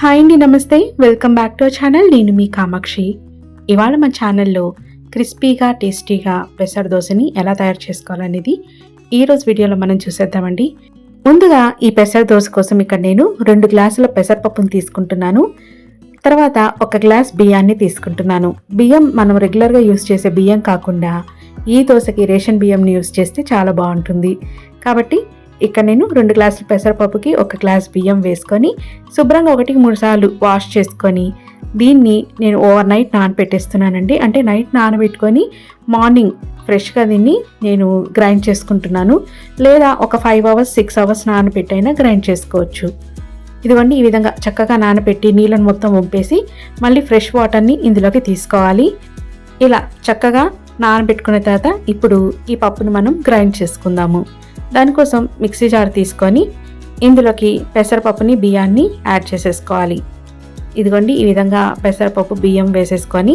Hi అండి నమస్తే. Welcome back to channel. నేను మీ కామాక్షి. ఇవాళ మా ఛానల్లో క్రిస్పీగా టేస్టీగా పెసర దోశని ఎలా తయారు చేసుకోవాలనేది ఈరోజు వీడియోలో మనం చూసేద్దామండి. ముందుగా ఈ పెసర దోశ కోసం ఇక్కడ నేను రెండు గ్లాసుల పెసరపప్పును తీసుకుంటున్నాను. తర్వాత ఒక గ్లాస్ బియ్యాన్ని తీసుకుంటున్నాను. బియ్యం మనం రెగ్యులర్గా యూస్ చేసే బియ్యం కాకుండా ఈ దోశకి రేషన్ బియ్యంని యూస్ చేస్తే చాలా బాగుంటుంది. కాబట్టి ఇక్కడ నేను రెండు గ్లాసుల పెసరపప్పుకి ఒక గ్లాస్ బియ్యం వేసుకొని శుభ్రంగా ఒకటికి మూడు సార్లు వాష్ చేసుకొని దీన్ని నేను ఓవర్ నైట్ నానబెట్టేస్తున్నానండి. అంటే నైట్ నానబెట్టుకొని మార్నింగ్ ఫ్రెష్గా దీన్ని నేను గ్రైండ్ చేసుకుంటున్నాను. లేదా ఒక ఫైవ్ అవర్స్ సిక్స్ అవర్స్ నానబెట్టైనా గ్రైండ్ చేసుకోవచ్చు. ఇదిగోండి ఈ విధంగా చక్కగా నానబెట్టి నీళ్ళను మొత్తం వంపేసి మళ్ళీ ఫ్రెష్ వాటర్ని ఇందులోకి తీసుకోవాలి. ఇలా చక్కగా నానబెట్టుకున్న తర్వాత ఇప్పుడు ఈ పప్పును మనం గ్రైండ్ చేసుకుందాము. దానికోసం మిక్సీ జార్ తీసుకొని ఇందులోకి పెసరపప్పుని బియ్యాన్ని యాడ్ చేసేసుకోవాలి. ఇదిగోండి ఈ విధంగా పెసరపప్పు బియ్యం వేసేసుకొని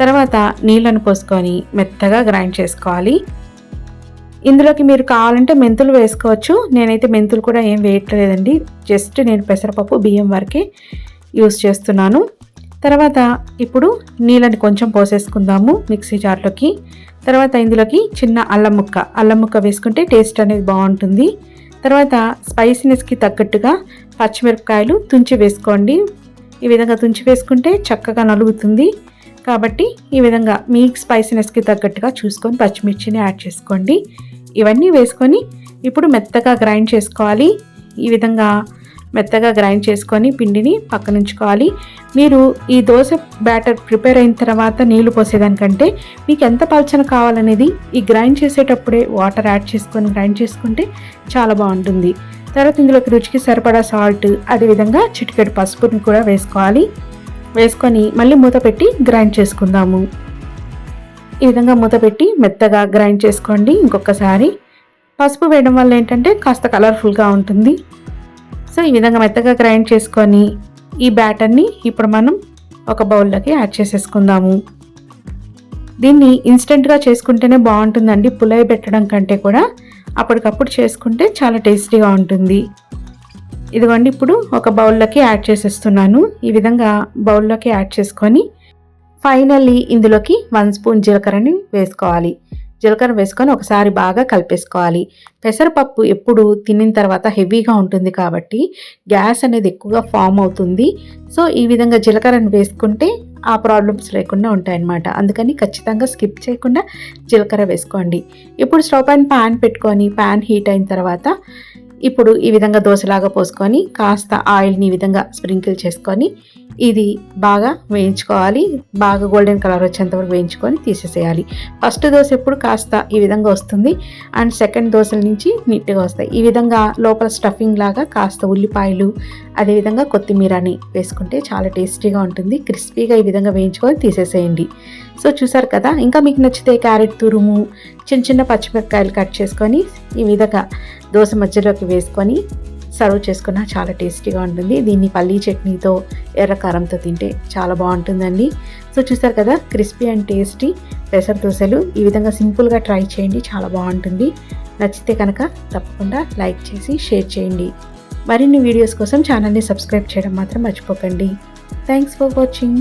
తర్వాత నీళ్ళను పోసుకొని మెత్తగా గ్రైండ్ చేసుకోవాలి. ఇందులోకి మీరు కావాలంటే మెంతులు వేసుకోవచ్చు. నేనైతే మెంతులు కూడా ఏం వేయట్లేదండి. జస్ట్ నేను పెసరపప్పు బియ్యం వరకే యూస్ చేస్తున్నాను. తర్వాత ఇప్పుడు నీళ్ళని కొంచెం పోసేసుకుందాము మిక్సీ జార్లోకి. తర్వాత ఇందులోకి చిన్న అల్లం ముక్క. అల్లం ముక్క వేసుకుంటే టేస్ట్ అనేది బాగుంటుంది. తర్వాత స్పైసీనెస్కి తగ్గట్టుగా పచ్చిమిరపకాయలు తుంచి వేసుకోండి. ఈ విధంగా తుంచి వేసుకుంటే చక్కగా నలుగుతుంది. కాబట్టి ఈ విధంగా మీ స్పైసీనెస్కి తగ్గట్టుగా చూసుకొని పచ్చిమిర్చిని యాడ్ చేసుకోండి. ఇవన్నీ వేసుకొని ఇప్పుడు మెత్తగా గ్రైండ్ చేసుకోవాలి. ఈ విధంగా మెత్తగా గ్రైండ్ చేసుకొని పిండిని పక్కన ఉంచుకోవాలి మీరు ఈ దోశ బ్యాటర్ ప్రిపేర్ అయిన తర్వాత నీళ్ళు పోసేదానికంటే మీకు ఎంత పలచన కావాలనేది ఈ గ్రైండ్ చేసేటప్పుడే వాటర్ యాడ్ చేసుకొని గ్రైండ్ చేసుకుంటే చాలా బాగుంటుంది. తర్వాత ఇందులోకి రుచికి సరిపడా సాల్ట్ అదేవిధంగా చిటికెడు పసుపుని కూడా వేసుకోవాలి. వేసుకొని మళ్ళీ మూత పెట్టి గ్రైండ్ చేసుకుందాము. ఈ విధంగా మూత పెట్టి మెత్తగా గ్రైండ్ చేసుకోండి ఇంకొకసారి. పసుపు వేయడం వల్ల ఏంటంటే కాస్త కలర్ఫుల్గా ఉంటుంది. సో ఈ విధంగా మెత్తగా గ్రైండ్ చేసుకొని ఈ బ్యాటర్ని ఇప్పుడు మనం ఒక బౌల్లోకి యాడ్ చేసేసుకుందాము. దీన్ని ఇన్స్టెంట్గా చేసుకుంటేనే బాగుంటుందండి. పులై పెట్టడం కంటే కూడా అప్పటికప్పుడు చేసుకుంటే చాలా టేస్టీగా ఉంటుంది. ఇదిగోండి ఇప్పుడు ఒక బౌల్లోకి యాడ్ చేసేస్తున్నాను. ఈ విధంగా బౌల్లోకి యాడ్ చేసుకొని ఫైనల్లీ ఇందులోకి వన్ స్పూన్ జీలకర్రని వేసుకోవాలి. జీలకర్ర వేసుకొని ఒకసారి బాగా కలిపేసుకోవాలి. పెసరపప్పు ఎప్పుడు తినిన తర్వాత హెవీగా ఉంటుంది కాబట్టి గ్యాస్ అనేది ఎక్కువగా ఫామ్ అవుతుంది. సో ఈ విధంగా జీలకర్రను వేసుకుంటే ఆ ప్రాబ్లమ్స్ లేకుండా ఉంటాయన్నమాట. అందుకని ఖచ్చితంగా స్కిప్ చేయకుండా జీలకర్ర వేసుకోండి. ఇప్పుడు స్టవ్ పైన ప్యాన్ పెట్టుకొని ప్యాన్ హీట్ అయిన తర్వాత ఇప్పుడు ఈ విధంగా దోశలాగా పోసుకొని కాస్త ఆయిల్ని ఈ విధంగా స్ప్రింకిల్ చేసుకొని ఇది బాగా వేయించుకోవాలి. బాగా గోల్డెన్ కలర్ వచ్చేంతవరకు వేయించుకొని తీసేసేయాలి. ఫస్ట్ దోశ ఎప్పుడు కాస్త ఈ విధంగా వస్తుంది. అండ్ సెకండ్ దోశల నుంచి నీట్గా వస్తాయి. ఈ విధంగా లోపల స్టఫింగ్ లాగా కాస్త ఉల్లిపాయలు అదేవిధంగా కొత్తిమీరని వేసుకుంటే చాలా టేస్టీగా ఉంటుంది. క్రిస్పీగా ఈ విధంగా వేయించుకొని తీసేసేయండి. సో చూసారు కదా? ఇంకా మీకు నచ్చితే క్యారెట్ తురుము చిన్న చిన్న పచ్చిమిరపకాయలు కట్ చేసుకొని ఈ విధంగా దోశ మధ్యలోకి వేసుకొని సర్వ్ చేసుకున్న చాలా టేస్టీగా ఉంటుంది. దీన్ని పల్లీ చట్నీతో ఎర్రకారంతో తింటే చాలా బాగుంటుందండి. సో చూసారు కదా క్రిస్పీ అండ్ టేస్టీ పెసర దోశలు. ఈ విధంగా సింపుల్గా ట్రై చేయండి చాలా బాగుంటుంది. నచ్చితే కనుక తప్పకుండా లైక్ చేసి షేర్ చేయండి. మరిన్ని వీడియోస్ కోసం ఛానల్ని సబ్స్క్రైబ్ చేయడం మాత్రం మర్చిపోకండి. Thanks for watching.